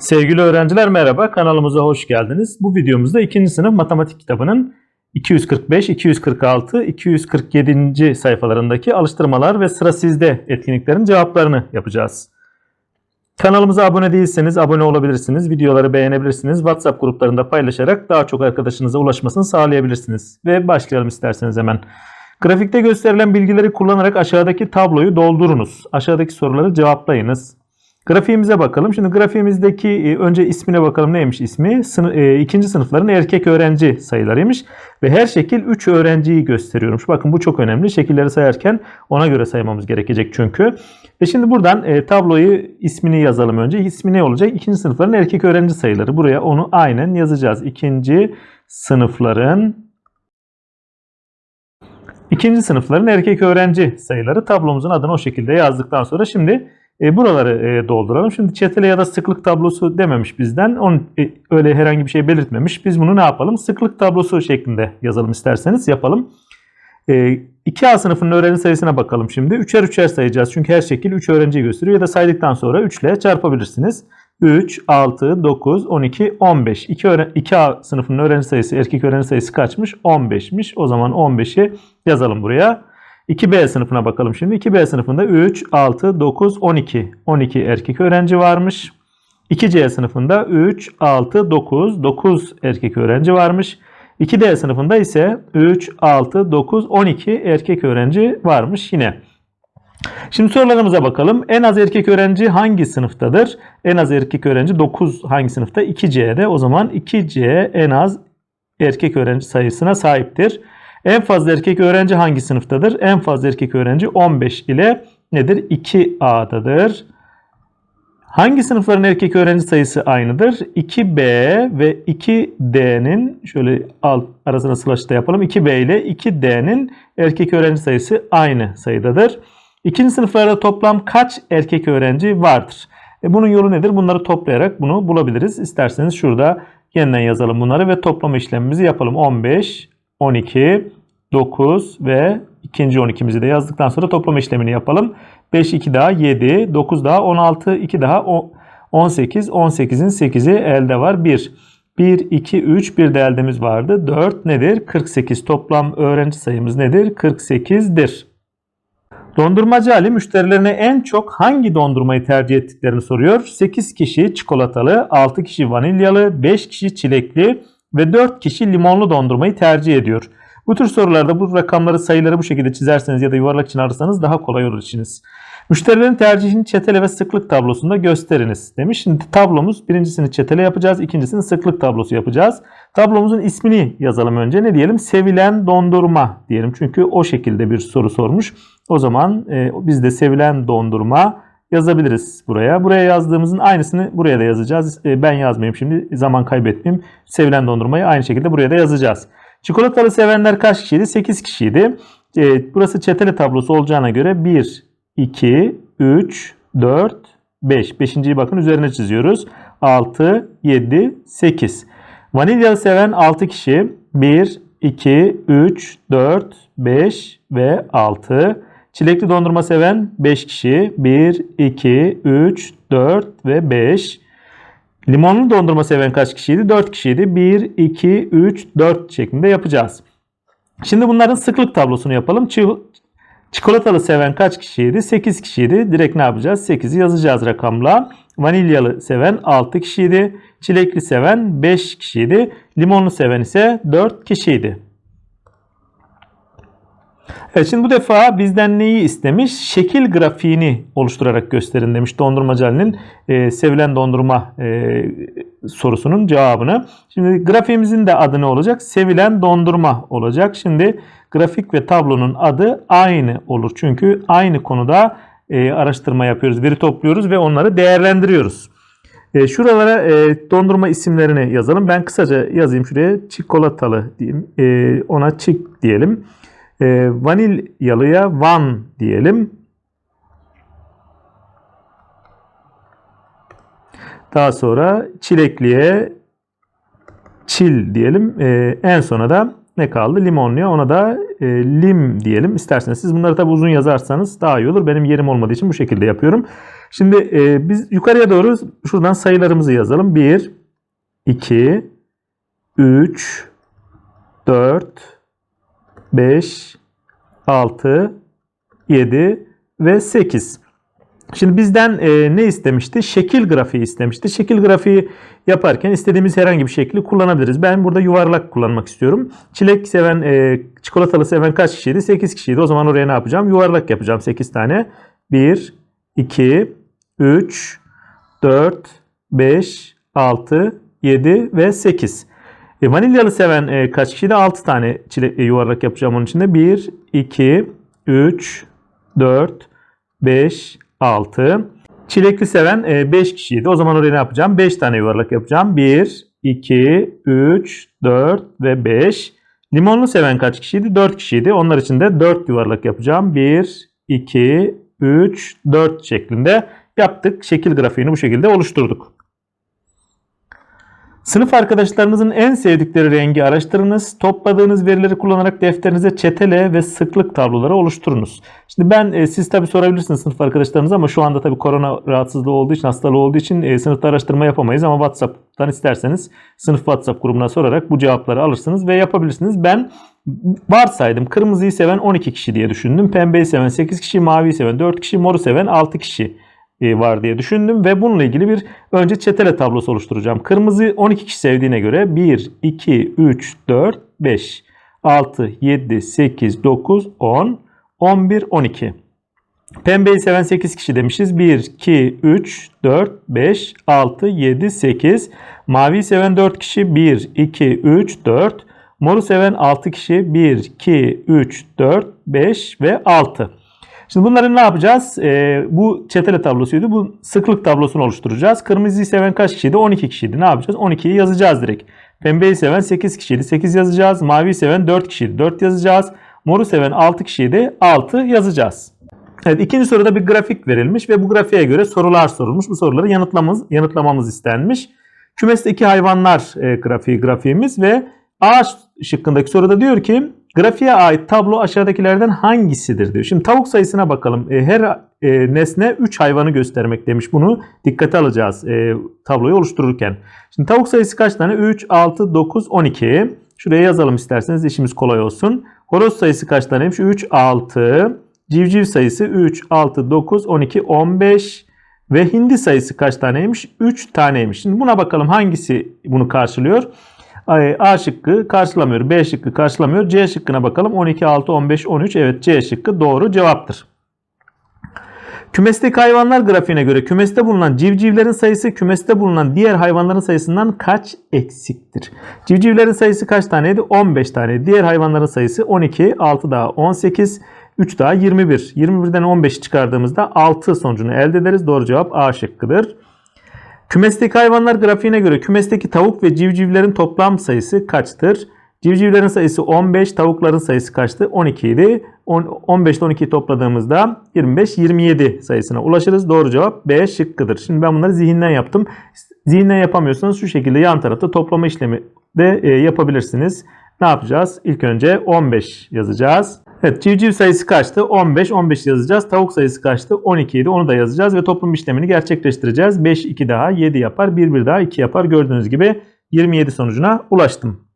Sevgili öğrenciler merhaba, kanalımıza hoş geldiniz. Bu videomuzda 2. sınıf matematik kitabının 245, 246, 247. sayfalarındaki alıştırmalar ve sıra sizde etkinliklerin cevaplarını yapacağız. Kanalımıza abone değilseniz abone olabilirsiniz, videoları beğenebilirsiniz, WhatsApp gruplarında paylaşarak daha çok arkadaşınıza ulaşmasını sağlayabilirsiniz. Ve başlayalım isterseniz hemen. Grafikte gösterilen bilgileri kullanarak aşağıdaki tabloyu doldurunuz. Aşağıdaki soruları cevaplayınız. Grafiğimize bakalım. Şimdi grafiğimizdeki e, önce ismine bakalım neymiş ismi? Sını, e, ikinci sınıfların erkek öğrenci sayılarıymış. Ve her şekil 3 öğrenciyi gösteriyormuş. Bakın bu çok önemli. Şekilleri sayarken ona göre saymamız gerekecek çünkü. Ve şimdi buradan e, tabloyu ismini yazalım önce. İsmi ne olacak? İkinci sınıfların erkek öğrenci sayıları. Buraya onu aynen yazacağız. İkinci sınıfların İkinci sınıfların erkek öğrenci sayıları tablomuzun adını o şekilde yazdıktan sonra şimdi e, buraları e, dolduralım. Şimdi çetele ya da sıklık tablosu dememiş bizden. Onun e, öyle herhangi bir şey belirtmemiş. Biz bunu ne yapalım? Sıklık tablosu şeklinde yazalım isterseniz yapalım. E, 2A sınıfının öğrenci sayısına bakalım şimdi. Üçer üçer sayacağız. Çünkü her şekil 3 öğrenciyi gösteriyor. Ya da saydıktan sonra 3 ile çarpabilirsiniz. 3, 6, 9, 12, 15. 2 öğren 2A sınıfının öğrenci sayısı, erkek öğrenci sayısı kaçmış? 15'miş. O zaman 15'i yazalım buraya. 2B sınıfına bakalım şimdi. 2B sınıfında 3, 6, 9, 12. 12 erkek öğrenci varmış. 2C sınıfında 3, 6, 9, 9 erkek öğrenci varmış. 2D sınıfında ise 3, 6, 9, 12 erkek öğrenci varmış yine. Şimdi sorularımıza bakalım. En az erkek öğrenci hangi sınıftadır? En az erkek öğrenci 9 hangi sınıfta? 2C'de. O zaman 2C en az erkek öğrenci sayısına sahiptir. En fazla erkek öğrenci hangi sınıftadır? En fazla erkek öğrenci 15 ile nedir? 2A'dadır. Hangi sınıfların erkek öğrenci sayısı aynıdır? 2B ve 2D'nin şöyle alt arasına slash da yapalım. 2B ile 2D'nin erkek öğrenci sayısı aynı sayıdadır. İkinci sınıflarda toplam kaç erkek öğrenci vardır? E bunun yolu nedir? Bunları toplayarak bunu bulabiliriz. İsterseniz şurada yeniden yazalım bunları ve toplama işlemimizi yapalım. 15, 12, 9 ve ikinci 12'mizi de yazdıktan sonra toplama işlemini yapalım. 5, 2 daha 7, 9 daha 16, 2 daha 18, 18'in 8'i elde var 1. 1, 2, 3 bir de eldemiz vardı. 4 nedir? 48 toplam öğrenci sayımız nedir? 48'dir. Dondurmacı Ali müşterilerine en çok hangi dondurmayı tercih ettiklerini soruyor. 8 kişi çikolatalı, 6 kişi vanilyalı, 5 kişi çilekli ve 4 kişi limonlu dondurmayı tercih ediyor. Bu tür sorularda bu rakamları sayıları bu şekilde çizerseniz ya da yuvarlak için ararsanız daha kolay olur işiniz. Müşterilerin tercihini çetele ve sıklık tablosunda gösteriniz demiş. Şimdi tablomuz birincisini çetele yapacağız. ikincisini sıklık tablosu yapacağız. Tablomuzun ismini yazalım önce. Ne diyelim? Sevilen dondurma diyelim. Çünkü o şekilde bir soru sormuş. O zaman e, biz de sevilen dondurma yazabiliriz buraya. Buraya yazdığımızın aynısını buraya da yazacağız. E, ben yazmayayım şimdi zaman kaybetmeyeyim. Sevilen dondurmayı aynı şekilde buraya da yazacağız. Çikolatalı sevenler kaç kişiydi? 8 kişiydi. Burası çetele tablosu olacağına göre 1, 2, 3, 4, 5. Beşinciyi bakın üzerine çiziyoruz. 6, 7, 8. Vanilyalı seven 6 kişi. 1, 2, 3, 4, 5 ve 6. Çilekli dondurma seven 5 kişi. 1, 2, 3, 4 ve 5. Limonlu dondurma seven kaç kişiydi? 4 kişiydi. 1, 2, 3, 4 şeklinde yapacağız. Şimdi bunların sıklık tablosunu yapalım. Çikolatalı seven kaç kişiydi? 8 kişiydi. Direkt ne yapacağız? 8'i yazacağız rakamla. Vanilyalı seven 6 kişiydi. Çilekli seven 5 kişiydi. Limonlu seven ise 4 kişiydi. Evet şimdi bu defa bizden neyi istemiş? Şekil grafiğini oluşturarak gösterin demiş dondurmacı Ali'nin e, sevilen dondurma e, sorusunun cevabını. Şimdi grafiğimizin de adı ne olacak? Sevilen dondurma olacak. Şimdi grafik ve tablonun adı aynı olur. Çünkü aynı konuda e, araştırma yapıyoruz, veri topluyoruz ve onları değerlendiriyoruz. E, şuralara e, dondurma isimlerini yazalım. Ben kısaca yazayım şuraya. Çikolatalı diyeyim. E, ona çik diyelim. E, vanilyalıya van diyelim. Daha sonra çilekliye çil diyelim. E, en sona da ne kaldı? Limonluya ona da e, lim diyelim. İsterseniz siz bunları tabi uzun yazarsanız daha iyi olur. Benim yerim olmadığı için bu şekilde yapıyorum. Şimdi e, biz yukarıya doğru şuradan sayılarımızı yazalım. 1, 2, 3, 4, 5, 6, 7 ve 8. Şimdi bizden e, ne istemişti? Şekil grafiği istemişti. Şekil grafiği yaparken istediğimiz herhangi bir şekli kullanabiliriz. Ben burada yuvarlak kullanmak istiyorum. Çilek seven, e, çikolatalı seven kaç kişiydi? 8 kişiydi. O zaman oraya ne yapacağım? Yuvarlak yapacağım 8 tane. 1, 2, 3, 4, 5, 6, 7 ve 8. E, vanilyalı seven e, kaç kişiydi? 6 tane çilek, e, yuvarlak yapacağım onun içinde. 1, 2, 3, 4, 5, 6. Çilekli seven 5 kişiydi. O zaman oraya ne yapacağım? 5 tane yuvarlak yapacağım. 1, 2, 3, 4 ve 5. Limonlu seven kaç kişiydi? 4 kişiydi. Onlar için de 4 yuvarlak yapacağım. 1, 2, 3, 4 şeklinde yaptık. Şekil grafiğini bu şekilde oluşturduk. Sınıf arkadaşlarınızın en sevdikleri rengi araştırınız. Topladığınız verileri kullanarak defterinize çetele ve sıklık tabloları oluşturunuz. Şimdi ben e, siz tabi sorabilirsiniz sınıf arkadaşlarınıza ama şu anda tabi korona rahatsızlığı olduğu için, hastalığı olduğu için e, sınıfta araştırma yapamayız ama WhatsApp'tan isterseniz sınıf WhatsApp grubuna sorarak bu cevapları alırsınız ve yapabilirsiniz. Ben varsaydım kırmızıyı seven 12 kişi diye düşündüm. Pembeyi seven 8 kişi, maviyi seven 4 kişi, moru seven 6 kişi var diye düşündüm ve bununla ilgili bir önce çetele tablosu oluşturacağım. Kırmızı 12 kişi sevdiğine göre 1, 2, 3, 4, 5, 6, 7, 8, 9, 10, 11, 12. Pembeyi seven 8 kişi demişiz. 1, 2, 3, 4, 5, 6, 7, 8. Maviyi seven 4 kişi. 1, 2, 3, 4. Moru seven 6 kişi. 1, 2, 3, 4, 5 ve 6. Şimdi bunları ne yapacağız? Ee, bu çetele tablosuydu. Bu sıklık tablosunu oluşturacağız. Kırmızıyı seven kaç kişiydi? 12 kişiydi. Ne yapacağız? 12'yi yazacağız direkt. Pembeyi seven 8 kişiydi. 8 yazacağız. Maviyi seven 4 kişiydi. 4 yazacağız. Moru seven 6 kişiydi. 6 yazacağız. Evet ikinci soruda bir grafik verilmiş ve bu grafiğe göre sorular sorulmuş. Bu soruları yanıtlamamız, yanıtlamamız istenmiş. Kümesteki hayvanlar e, grafiği grafiğimiz ve A şıkkındaki soruda diyor ki grafiğe ait tablo aşağıdakilerden hangisidir diyor. Şimdi tavuk sayısına bakalım. E, her e, nesne 3 hayvanı göstermek demiş. Bunu dikkate alacağız e, tabloyu oluştururken. Şimdi tavuk sayısı kaç tane? 3, 6, 9, 12. Şuraya yazalım isterseniz işimiz kolay olsun. Horoz sayısı kaç taneymiş? 3, 6. Civciv sayısı 3, 6, 9, 12, 15. Ve hindi sayısı kaç taneymiş? 3 taneymiş. Şimdi buna bakalım hangisi bunu karşılıyor? A şıkkı karşılamıyor. B şıkkı karşılamıyor. C şıkkına bakalım. 12, 6, 15, 13. Evet C şıkkı doğru cevaptır. Kümesteki hayvanlar grafiğine göre kümeste bulunan civcivlerin sayısı kümeste bulunan diğer hayvanların sayısından kaç eksiktir? Civcivlerin sayısı kaç taneydi? 15 tane. Diğer hayvanların sayısı 12, 6 daha 18, 3 daha 21. 21'den 15'i çıkardığımızda 6 sonucunu elde ederiz. Doğru cevap A şıkkıdır. Kümesteki hayvanlar grafiğine göre kümesteki tavuk ve civcivlerin toplam sayısı kaçtır? Civcivlerin sayısı 15, tavukların sayısı kaçtı? 12 idi. 15 ile 12'yi topladığımızda 25, 27 sayısına ulaşırız. Doğru cevap B şıkkıdır. Şimdi ben bunları zihinden yaptım. Zihinden yapamıyorsanız şu şekilde yan tarafta toplama işlemi de e, yapabilirsiniz. Ne yapacağız? İlk önce 15 yazacağız. Evet civciv sayısı kaçtı? 15. 15 yazacağız. Tavuk sayısı kaçtı? 12 idi. Onu da yazacağız ve toplum işlemini gerçekleştireceğiz. 5 2 daha 7 yapar. 1 1 daha 2 yapar. Gördüğünüz gibi 27 sonucuna ulaştım.